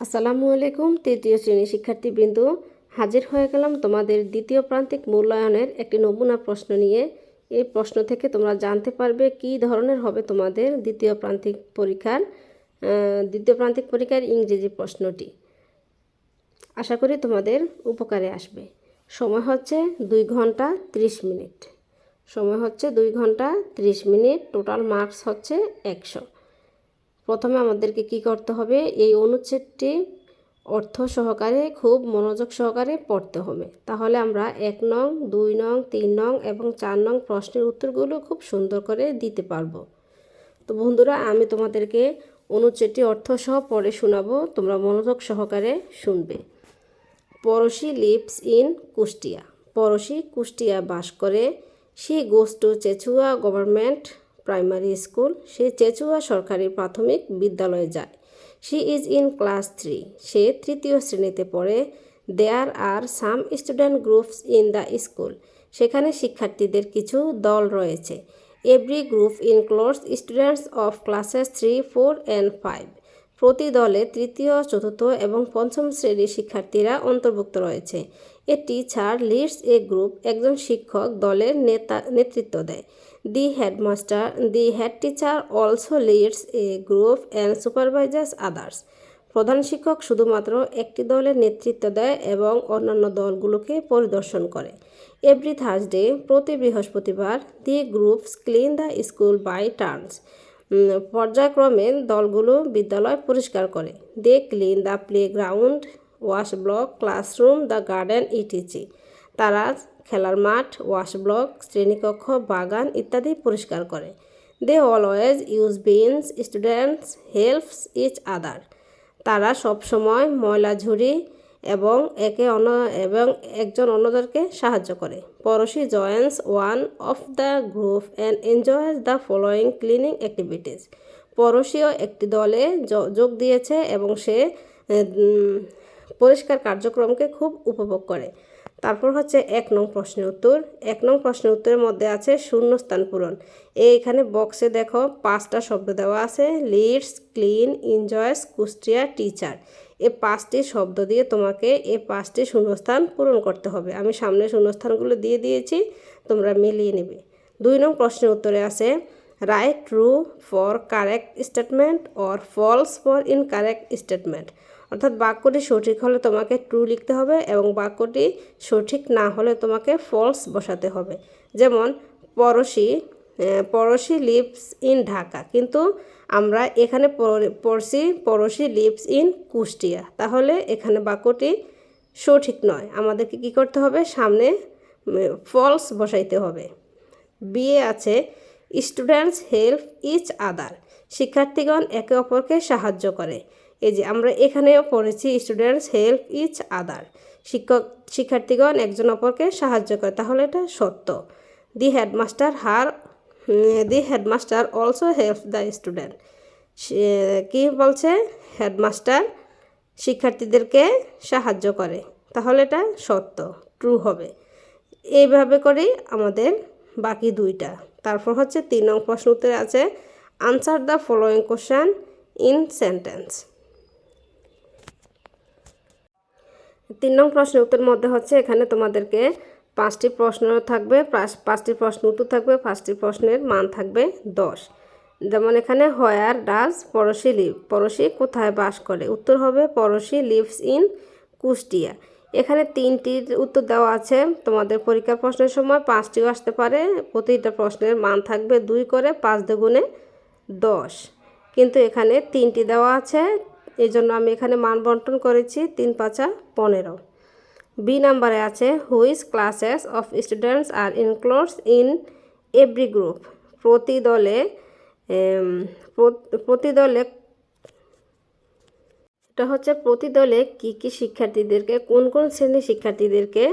আসসালামু আলাইকুম, তৃতীয় শ্রেণি শিক্ষার্থীবৃন্দ। হাজির হয়ে গেলাম তোমাদের দ্বিতীয় প্রান্তিক মূল্যায়নের একটি নমুনা প্রশ্ন নিয়ে। এই প্রশ্ন থেকে তোমরা জানতে পারবে কী ধরনের হবে তোমাদের দ্বিতীয় প্রান্তিক পরীক্ষার দ্বিতীয় প্রান্তিক পরীক্ষার ইংরেজি প্রশ্নটি। আশা করি তোমাদের উপকারে আসবে। সময় হচ্ছে দুই ঘণ্টা ত্রিশ মিনিট। সময় হচ্ছে দুই ঘণ্টা ত্রিশ মিনিট, টোটাল মার্কস হচ্ছে একশো। প্রথমে আমাদেরকে কি করতে হবে? এই অনুচ্ছেদটি অর্থ সহকারে, খুব মনোযোগ সহকারে পড়তে হবে। তাহলে আমরা এক নং, দুই নং, তিন নং এবং চার নং প্রশ্নের উত্তরগুলো খুব সুন্দর করে দিতে পারব। তো বন্ধুরা, আমি তোমাদেরকে অনুচ্ছেদটি অর্থ সহ পড়ে শোনাবো। তোমরা মনোযোগ সহকারে শুনবে। Porshi lives in Kushtia. Porshi Kushtia বাস করে। সে goes Chechua government primary school সে চেচুয়া সরকারি প্রাথমিক বিদ্যালয়ে যায়। She is in class three সে তৃতীয় শ্রেণীতে পড়ে। There are some student groups in the school সেখানে শিক্ষার্থীদের কিছু দল রয়েছে। Every group includes students of classes three four and five প্রতি দলে তৃতীয়, চতুর্থ এবং পঞ্চম শ্রেণির শিক্ষার্থীরা অন্তর্ভুক্ত রয়েছে। A teacher leads a group একজন শিক্ষক দলের নেতা, নেতৃত্ব দেয়। The headmaster the head teacher also leads a group and supervises others প্রধান শিক্ষক শুধুমাত্র একটি দলের নেতৃত্ব দেয় এবং অন্যান্য দলগুলোকে পরিদর্শন করে। এভরি থার্সডে প্রতি বৃহস্পতিবার the groups clean the school by turns পর্যায়ক্রমে দলগুলো বিদ্যালয় পরিষ্কার করে। They clean the playground wash block classroom the garden etc তারা খেলার মাঠ, ওয়াশ ব্লক, শ্রেণীকক্ষ, বাগান ইত্যাদি পরিষ্কার করে। They always use bins students helps each other তারা সবসময় ময়লা ঝুড়ি এবং একে অন্য এবং একজন অন্যদেরকে সাহায্য করে। Porshi joins one of the group and enjoys the following cleaning activities পরশীয় একটি দলে যোগ দিয়েছে এবং সে পরিষ্কার কার্যক্রমকে খুব উপভোগ করে। তারপর হচ্ছে এক নং প্রশ্নের উত্তর। এক নং প্রশ্নের উত্তরের মধ্যে আছে শূন্যস্থান পূরণ। এই এখানে বক্সে দেখো পাঁচটা শব্দ দেওয়া আছে। Leads, clean, enjoys, Kushtia, teacher. এই পাঁচটি শব্দ দিয়ে তোমাকে এই পাঁচটি শূন্যস্থান পূরণ করতে হবে। আমি সামনে শূন্যস্থানগুলো দিয়ে দিয়েছি, তোমরা মিলিয়ে নেবে। দুই নং প্রশ্নের উত্তরে আছে, write true for correct statement or false for incorrect statement? অর্থাৎ বাক্যটি সঠিক হলে তোমাকে ট্রু লিখতে হবে এবং বাক্যটি সঠিক না হলে তোমাকে ফলস বসাতে হবে। যেমন পরশি পরশি লিভস ইন ঢাকা। কিন্তু আমরা এখানে পড়- পড়ছি পরশি লিভস ইন কুষ্টিয়া। তাহলে এখানে বাক্যটি সঠিক নয়। আমাদেরকে কি করতে হবে? সামনে ফলস বসাইতে হবে। বিয়ে আছে স্টুডেন্টস হেল্প ইচ আদার শিক্ষার্থীগণ একে অপরকে সাহায্য করে। এই যে আমরা এখানেও পড়েছি স্টুডেন্টস হেল্প ইচ আদার শিক্ষক, শিক্ষার্থীগণ একজন অপরকে সাহায্য করে। তাহলে এটা সত্য। The headmaster her the headmaster also help the student কি বলছে? হেডমাস্টার শিক্ষার্থীদেরকে সাহায্য করে। তাহলে এটা সত্য ট্রু হবে। এইভাবে করেই আমাদের বাকি দুইটা। তারপর হচ্ছে তিন নং প্রশ্ন উত্তরে আছে answer the following question in sentence তিন নং প্রশ্নের উত্তর মধ্যে হচ্ছে, এখানে তোমাদেরকে পাঁচটি প্রশ্ন থাকবে পাঁচটি প্রশ্ন উত্তর থাকবে, পাঁচটি প্রশ্নের মান থাকবে দশ। যেমন এখানে হয়ার ডাজ পড়শি লিভ পড়শি কোথায় বাস করে? উত্তর হবে পড়শি লিভস ইন কুষ্টিয়া। এখানে তিনটির উত্তর দেওয়া আছে, তোমাদের পরীক্ষার প্রশ্নের সময় পাঁচটিও আসতে পারে, প্রতিটা প্রশ্নের মান থাকবে দুই করে, পাঁচ দুগুণে দশ। কিন্তু এখানে তিনটি দেওয়া আছে এই জন্য আমি এখানে মান বন্টন করেছি তিন পাঁচা পনেরো। বি নাম্বারে আছে which classes of students are includes in every group প্রতি দলে প্রতি দলে, এটা হচ্ছে প্রতি দলে কী কী শিক্ষার্থীদেরকে, কোন কোন শ্রেণির শিক্ষার্থীদেরকে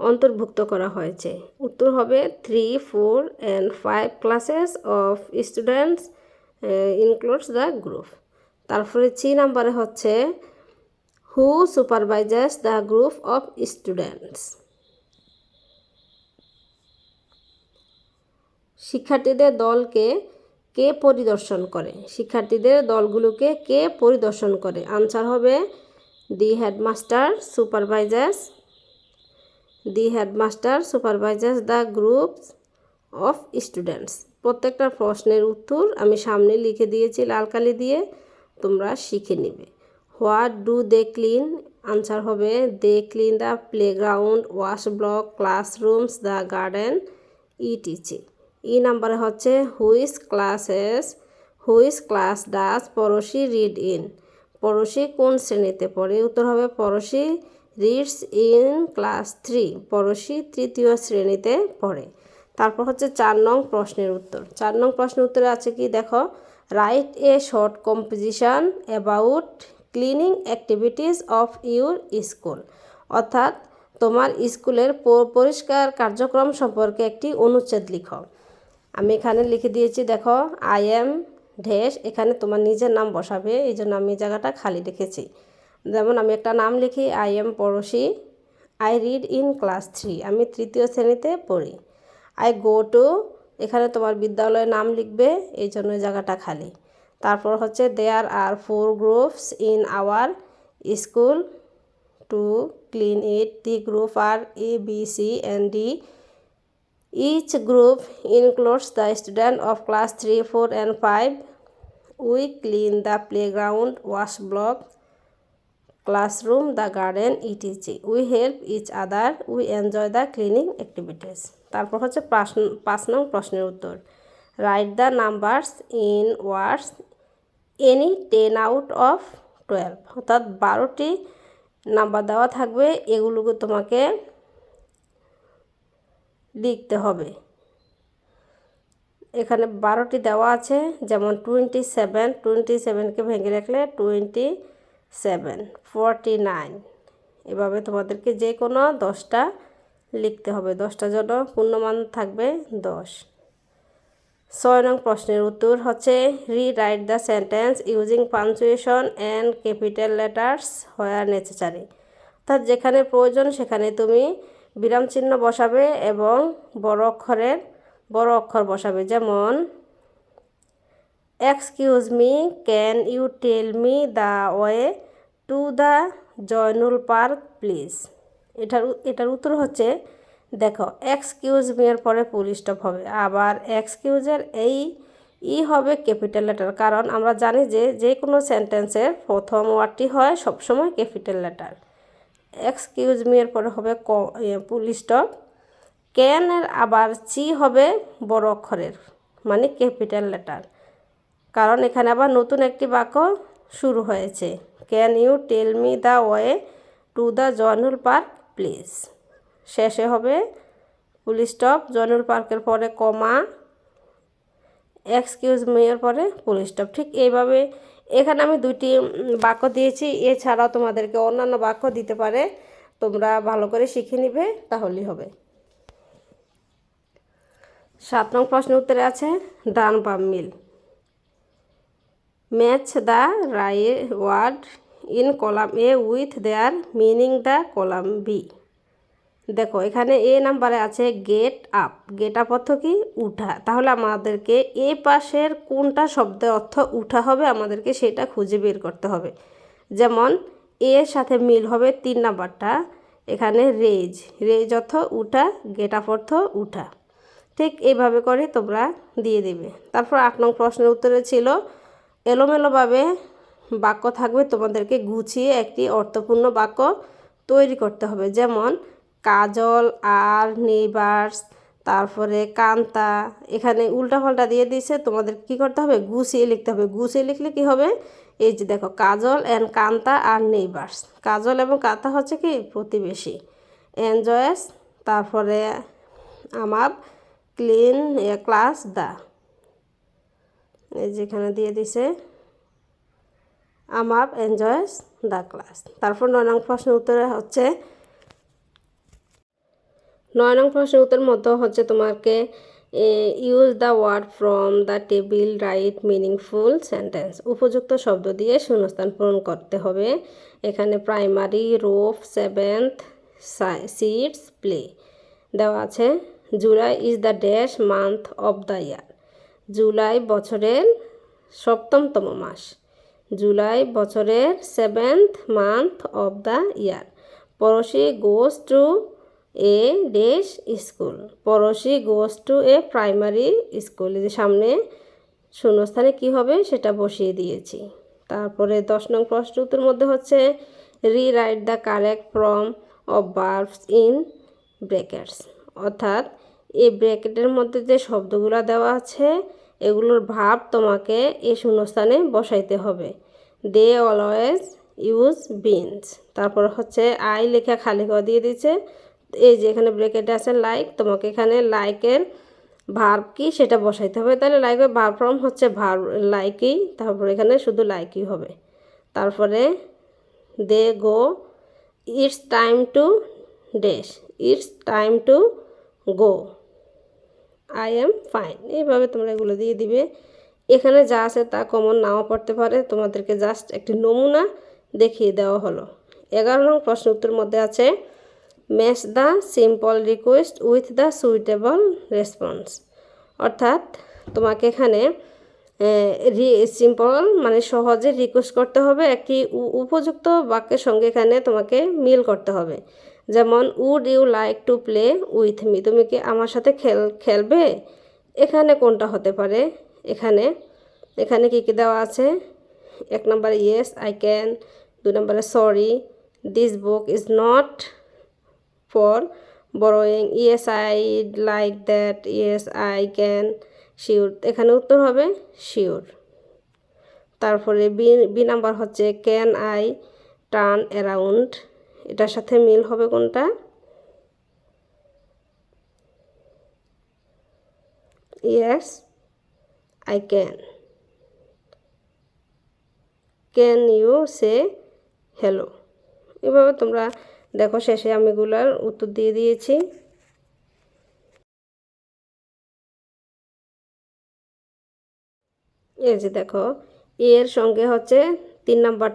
অন্তর্ভুক্ত করা হয়েছে। উত্তর হবে three four and five classes of students includes the group তারপরে চি নাম্বারে হচ্ছে who supervises the group of students. শিক্ষার্থীদের দলকে কে পরিদর্শন করে? শিক্ষার্থীদের দলগুলোকে কে পরিদর্শন করে? আনসার হবে the headmaster supervises, the headmaster supervises the groups of students. প্রত্যেকটা প্রশ্নের উত্তর আমি সামনে লিখে দিয়েছি লাল কালি দিয়ে। তোমরা শিখে নেবে। What do they clean? Answer হবে, they clean the playground, wash block, classrooms the garden etc E নাম্বারে হচ্ছে, which classes, which class does Porshi read in. Porshi কোন শ্রেণীতে পড়ে? উত্তর হবে, পড়শি রিডস ইন ক্লাস থ্রি। পড়শি তৃতীয় শ্রেণীতে পড়ে। তারপর হচ্ছে চার নং প্রশ্নের উত্তর। চার নং প্রশ্নের উত্তরে আছে কি? দেখো write a short composition about cleaning activities of your school অর্থাৎ, তোমার স্কুলের পরিষ্কার কার্যক্রম সম্পর্কে একটি অনুচ্ছেদ লিখো। আমি এখানে লিখে দিয়েছি, দেখো আই এম ঢেস এখানে তোমার নিজের নাম বসাবে, এই জন্য আমি জায়গাটা খালি রেখেছি। যেমন আমি একটা নাম লিখি I am Porshi I read in class three আমি তৃতীয় শ্রেণীতে পড়ি। আই গো টু এখানে তোমার বিদ্যালয়ের নাম লিখবে এই জন্য জায়গাটা খালি। তারপর হচ্ছে there are four groups in our school to clean it the group are A B C and D Each group includes the student of class 3, 4 and 5. We clean the playground, wash block, classroom, the garden, etc. We help each other. We enjoy the cleaning activities. তারপর হচ্ছে প্রশ্ন পাঁচ নং প্রশ্নের উত্তর write the numbers in words any ten out of twelve অর্থাৎ বারোটি number দেওয়া থাকবে এগুলোকে তোমাকে লিখতে হবে এখানে বারোটি দেওয়া আছে যেমন টোয়েন্টি সেভেন টোয়েন্টি সেভেনকে ভেঙে রাখলে টোয়েন্টি সেভেন, ফোরটি নাইন। এভাবে তোমাদেরকে যে কোনো দশটা লিখতে হবে। দশটা জন্য পূর্ণমান থাকবে দশ। ছয় নং প্রশ্নের উত্তর হচ্ছে rewrite the sentence using punctuation and capital letters where necessary অর্থাৎ যেখানে প্রয়োজন সেখানে তুমি বিরাম চিহ্ন বসাবে এবং বড় অক্ষরের বড় অক্ষর বসাবে। যেমন excuse me can you tell me the way to the Zainul park please এটার এটার উত্তর হচ্ছে, দেখো এক্সকিউজ মি এর পরে ফুল স্টপ হবে। আবার এক্সকিউজের এই ই হবে ক্যাপিটাল লেটার কারণ আমরা জানি যে যে কোনো সেন্টেন্সের প্রথম ওয়ার্ডটি হয় সবসময় ক্যাপিটাল লেটার এক্সকিউজ মি এর পরে হবে ক ফুল স্টপ ক্যান এর আবার চি হবে বড় অক্ষরের মানে ক্যাপিটাল লেটার কারণ এখানে আবার নতুন একটি বাক্য শুরু হয়েছে। Can you tell me the way to the Zainul park please শেষে হবে ফুল স্টপ জয়নুল পার্কের পরে কমা এক্সকিউজ মেয়ের পরে ফুল স্টপ ঠিক এইভাবে এখানে আমি দুটি বাক্য দিয়েছি। এছাড়াও তোমাদেরকে অন্যান্য বাক্য দিতে পারে। তোমরা ভালো করে শিখে নিবে, তাহলেই হবে। সাত নং প্রশ্নের উত্তরে আছে, ডান বাম মিল। Match the right word in column A with their meaning the column B দেখো, এখানে এ নাম্বারে আছে গেট আপ গেট আপ অর্থ কি? উঠা। তাহলে আমাদেরকে এ পাশের কোনটা শব্দের অর্থ উঠা হবে, আমাদেরকে সেটা খুঁজে বের করতে হবে। যেমন এর সাথে মিল হবে তিন নাম্বারটা। এখানে রেজ রেজ অর্থ উঠা গেট আপ অর্থ উঠা। ঠিক এইভাবে করে তোমরা দিয়ে দেবে। তারপর আট নং প্রশ্নের উত্তরে ছিল এলোমেলোভাবে বাক্য থাকবে। তোমাদেরকে গুছিয়ে একটি অর্থপূর্ণ বাক্য তৈরি করতে হবে। যেমন, কাজল আর নেইবার্স তারপরে কান্তা। এখানে উল্টাপাল্টা দিয়ে দিয়েছে। তোমাদের কি করতে হবে? গুছিয়ে লিখতে হবে। গুছিয়ে লিখলে কি হবে? এই যে দেখো, কাজল অ্যান্ড কান্তা আর নেইবার্স কাজল এবং কান্তা হচ্ছে কি? প্রতিবেশী। এনজয়েস, তারপরে আমার ক্লিন ক্লাস, দা। এই যেখানে দিয়ে দিছে আমার এনজয়েস দ্য ক্লাস তারপর নয় নং প্রশ্নের উত্তরে হচ্ছে, নয় নং প্রশ্নের উত্তর মতো হচ্ছে তোমাকে use the word from the table write meaningful sentence উপযুক্ত শব্দ দিয়ে শূন্যস্থান পূরণ করতে হবে। এখানে primary roof seventh sits play দেওয়া আছে July is the dash month of the year July বছরের সপ্তমতম মাস। জুলাই বছরের seventh month of the year Porshi goes to a dash school Porshi goes to a primary school যে সামনে শূন্যস্থানে কি হবে সেটা বসিয়ে দিয়েছি। তারপরে দশ নং প্রশ্ন উত্তর মধ্যে হচ্ছে rewrite the correct from of verbs in brackets অর্থাৎ এই ব্র্যাকেটের মধ্যে যে শব্দগুলো দেওয়া আছে, এগুলোর ভাব তোমাকে এই শূন্যস্থানে বসাইতে হবে। দে অলওয়েজ ইউজ বিনস তারপর হচ্ছে আই লেখা খালি করে দিয়ে দিচ্ছে এই যে এখানে ব্রেকেটে আছে লাইক তোমাকে এখানে লাইকের ভার্ব কি সেটা বসাইতে হবে। তাহলে লাইকের ভার্ব ফর্ম হচ্ছে ভার্ব লাইকই তারপর এখানে শুধু লাইকই হবে। তারপরে they go it's time to dash it's time to go I am fine এইভাবে তোমরা এগুলো দিয়ে দিবে। এখানে যা আছে তা কমন নাও পড়তে পারে। তোমাদেরকে জাস্ট একটি নমুনা দেখিয়ে দেওয়া হলো। এগারো নং প্রশ্ন উত্তর মধ্যে আছে match the simple request with the suitable response অর্থাৎ তোমাকে এখানে সিম্পল মানে সহজে রিকোয়েস্ট করতে হবে। একটি উপযুক্ত বাক্যের সঙ্গে এখানে তোমাকে মিল করতে হবে। যেমন would you like to play with me তুমি কি আমার সাথে খেল, খেলবে? এখানে কোনটা হতে পারে? এখানে এখানে কি কি দেওয়া আছে? এক নম্বরে ইয়েস আই ক্যান দু নম্বরে sorry this book is not for borrowing yes I like that yes I can sure এখানে উত্তর হবে শিওর তারপরে বি বি নাম্বার হচ্ছে ক্যান আই টার্ন অ্যারাউন্ড এটার সাথে মিল হবে কোনটা? Yes I can can you say hello এভাবে তোমরা দেখো শেষে আমি এগুলার উত্তর দিয়ে দিয়েছি। এই যে দেখো এর সঙ্গে হচ্ছে তিন নাম্বার